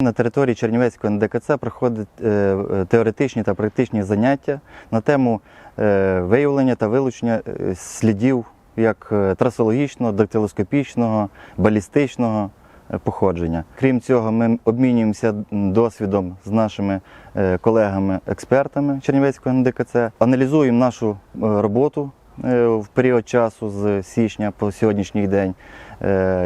На території Чернівецького НДКЦ проходять е, е, теоретичні та практичні заняття на тему е, виявлення та вилучення слідів як трасологічного, дактилоскопічного, балістичного походження. Крім цього, ми обмінюємося досвідом з нашими колегами-експертами Чернівецького НДКЦ, аналізуємо нашу роботу в період часу з січня по сьогоднішній день,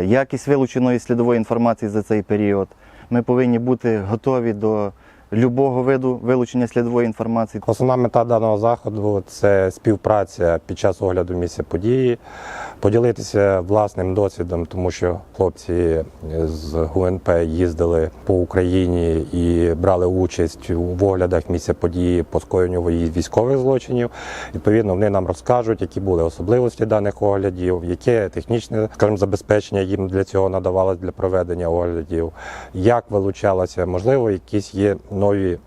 якість вилученої слідової інформації за цей період. Ми повинні бути готові до любого виду вилучення слідової інформації. Основна мета даного заходу це співпраця під час огляду місця події, поділитися власним досвідом, тому що хлопці з ГУНП їздили по Україні і брали участь в оглядах місця події по скоєнню військових злочинів. Відповідно, вони нам розкажуть, які були особливості даних оглядів, яке технічне скажімо, забезпечення їм для цього надавалось для проведення оглядів, як вилучалося, можливо, якісь є нові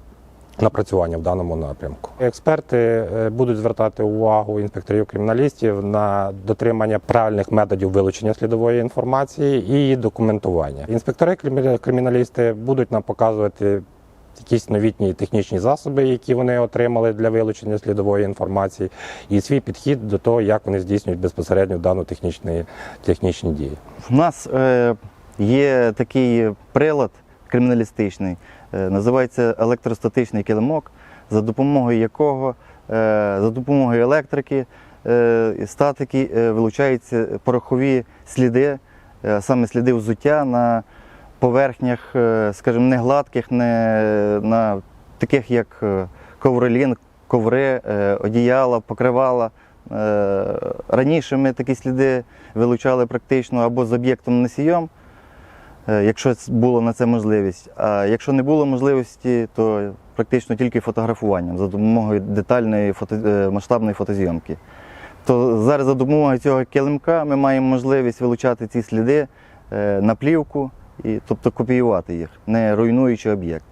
напрацювання в даному напрямку. Експерти е, будуть звертати увагу інспекторів криміналістів на дотримання правильних методів вилучення слідової інформації і її документування. Інспектори криміналісти будуть нам показувати. Якісь новітні технічні засоби, які вони отримали для вилучення слідової інформації, і свій підхід до того, як вони здійснюють безпосередньо дану технічні, технічні дії. У нас е, є такий прилад криміналістичний, називається електростатичний килимок, за допомогою якого, е, за допомогою електрики, е, статики е, вилучаються порохові сліди, е, саме сліди взуття на поверхнях, е, скажімо, не гладких, не на таких як е, ковролін, коври, е, одіяла, покривала. Е, Раніше ми такі сліди вилучали практично або з об'єктом носієм, е, якщо ц- було на це можливість. А якщо не було можливості, то практично тільки фотографуванням за допомогою детальної фото, е, масштабної фотозйомки. То зараз за допомогою цього килимка ми маємо можливість вилучати ці сліди е, на плівку, і, тобто копіювати їх, не руйнуючи об'єкт.